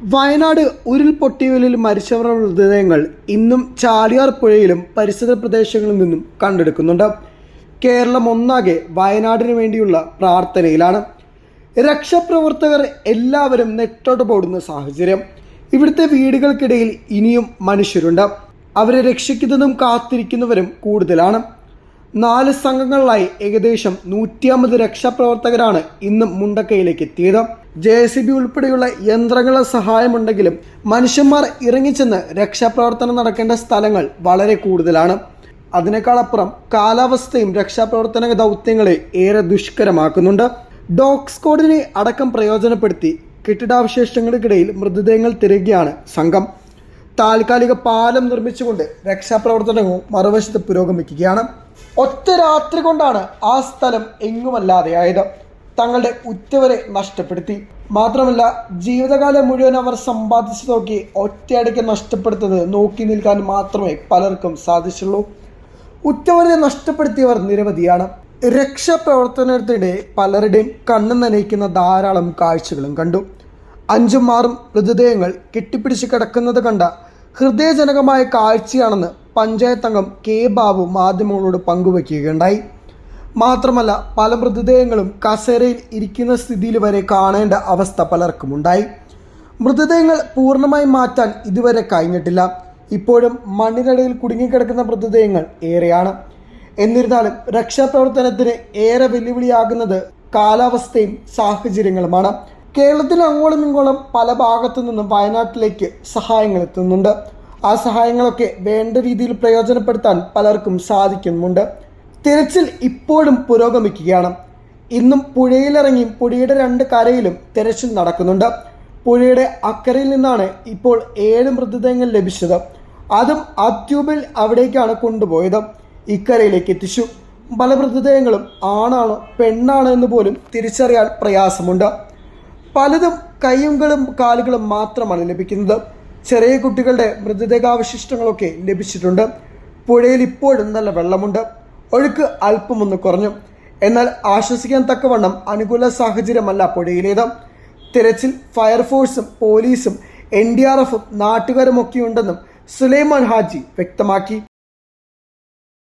വയനാട് ഉരുൾപൊട്ടിയലിൽ മരിച്ചവരുടെ മൃതദേഹങ്ങൾ ഇന്നും ചാലിയാർ പുഴയിലും പരിസര പ്രദേശങ്ങളിൽ നിന്നും കണ്ടെടുക്കുന്നുണ്ട്. കേരളം ഒന്നാകെ വയനാടിനു വേണ്ടിയുള്ള പ്രാർത്ഥനയിലാണ്. രക്ഷാപ്രവർത്തകർ എല്ലാവരും നെട്ടോട്ട് പോടുന്ന സാഹചര്യം. ഇവിടുത്തെ വീടുകൾക്കിടയിൽ ഇനിയും മനുഷ്യരുണ്ട്. അവരെ രക്ഷിക്കുന്നതും കാത്തിരിക്കുന്നവരും കൂടുതലാണ്. നാല് സംഘങ്ങളിലായി ഏകദേശം നൂറ്റിയമ്പത് രക്ഷാപ്രവർത്തകരാണ് ഇന്നും മുണ്ടക്കയിലേക്ക് എത്തിയത്. ജെ സി ബി ഉൾപ്പെടെയുള്ള യന്ത്രങ്ങളുടെ സഹായമുണ്ടെങ്കിലും മനുഷ്യന്മാർ ഇറങ്ങിച്ചെന്ന് രക്ഷാപ്രവർത്തനം നടക്കേണ്ട സ്ഥലങ്ങൾ വളരെ കൂടുതലാണ്. അതിനേക്കാളപ്പുറം കാലാവസ്ഥയും രക്ഷാപ്രവർത്തന ദൗത്യങ്ങളെ ഏറെ ദുഷ്കരമാക്കുന്നുണ്ട്. ഡോഗ് സ്ക്വാഡിനെ അടക്കം പ്രയോജനപ്പെടുത്തി കെട്ടിടാവശേഷങ്ങൾക്കിടയിൽ മൃതദേഹങ്ങൾ തിരയുകയാണ് സംഘം. താൽക്കാലിക പാലം നിർമ്മിച്ചുകൊണ്ട് രക്ഷാപ്രവർത്തനവും മറുവശത്ത് പുരോഗമിക്കുകയാണ്. ഒറ്റ രാത്രി കൊണ്ടാണ് ആ സ്ഥലം എങ്ങുമല്ലാതെയായത് തങ്ങളുടെ ഉറ്റവരെ നഷ്ടപ്പെടുത്തി. മാത്രമല്ല ജീവിതകാലം മുഴുവൻ അവർ സമ്പാദിച്ചു നോക്കി ഒറ്റയടയ്ക്ക് നഷ്ടപ്പെടുത്തത് നോക്കി നിൽക്കാൻ മാത്രമേ പലർക്കും സാധിച്ചുള്ളൂ. ഉറ്റവരെ നഷ്ടപ്പെടുത്തിയവർ നിരവധിയാണ്. രക്ഷാപ്രവർത്തനത്തിനിടെ പലരുടെയും കണ്ണു നനയിക്കുന്ന ധാരാളം കാഴ്ചകളും കണ്ടു. അഞ്ചും ആറും മൃതദേഹങ്ങൾ കെട്ടിപ്പിടിച്ച് കിടക്കുന്നത് കണ്ട ഹൃദയജനകമായ കാഴ്ചയാണെന്ന് പഞ്ചായത്ത് അംഗം കെ ബാബു മാധ്യമങ്ങളോട് പങ്കുവയ്ക്കുകയുണ്ടായി മാത്രമല്ല പല മൃതദേഹങ്ങളും കസേരയിൽ ഇരിക്കുന്ന സ്ഥിതിയിൽ വരെ കാണേണ്ട അവസ്ഥ പലർക്കുമുണ്ടായി. മൃതദേഹങ്ങൾ പൂർണമായി മാറ്റാൻ ഇതുവരെ കഴിഞ്ഞിട്ടില്ല. ഇപ്പോഴും മണ്ണിനടിയിൽ കുടുങ്ങിക്കിടക്കുന്ന മൃതദേഹങ്ങൾ ഏറെയാണ്. എന്നിരുന്നാലും രക്ഷാപ്രവർത്തനത്തിന് ഏറെ വെല്ലുവിളിയാകുന്നത് കാലാവസ്ഥയും സാഹചര്യങ്ങളുമാണ്. കേരളത്തിൽ അങ്ങോളം ഇങ്ങോളം പല ഭാഗത്തു നിന്നും വയനാട്ടിലേക്ക് സഹായങ്ങൾ എത്തുന്നുണ്ട്. ആ സഹായങ്ങളൊക്കെ വേണ്ട രീതിയിൽ പ്രയോജനപ്പെടുത്താൻ പലർക്കും സാധിക്കുന്നുമുണ്ട്. തിരച്ചിൽ ഇപ്പോഴും പുരോഗമിക്കുകയാണ്. ഇന്നും പുഴയിലിറങ്ങി പുഴയുടെ രണ്ട് കരയിലും തിരച്ചിൽ നടക്കുന്നുണ്ട്. പുഴയുടെ അക്കരയിൽ നിന്നാണ് ഇപ്പോൾ ഏഴ് മൃതദേഹങ്ങൾ ലഭിച്ചത്. അതും ആ ട്യൂബിൽ അവിടേക്കാണ് കൊണ്ടുപോയത്. ഇക്കരയിലേക്ക് എത്തിച്ചു. പല മൃതദേഹങ്ങളും ആണാണോ പെണ്ണാണോ എന്ന് പോലും തിരിച്ചറിയാൻ പ്രയാസമുണ്ട്. പലതും കയ്യുകളും കാലുകളും മാത്രമാണ് ലഭിക്കുന്നത്. ചെറിയ കുട്ടികളുടെ മൃതദേഹാവശിഷ്ടങ്ങളൊക്കെ ലഭിച്ചിട്ടുണ്ട്. പുഴയിൽ ഇപ്പോഴും നല്ല വെള്ളമുണ്ട്. ഒഴുക്ക് അല്പമൊന്ന് കുറഞ്ഞു. എന്നാൽ ആശ്വസിക്കാൻ തക്കവണ്ണം അനുകൂല സാഹചര്യമല്ല പുഴയിലേത്. തിരച്ചിൽ ഫയർഫോഴ്സും പോലീസും എൻ ഡി ആർ എഫും നാട്ടുകാരുമൊക്കെയുണ്ടെന്നും സുലൈമാൻ ഹാജി വ്യക്തമാക്കി.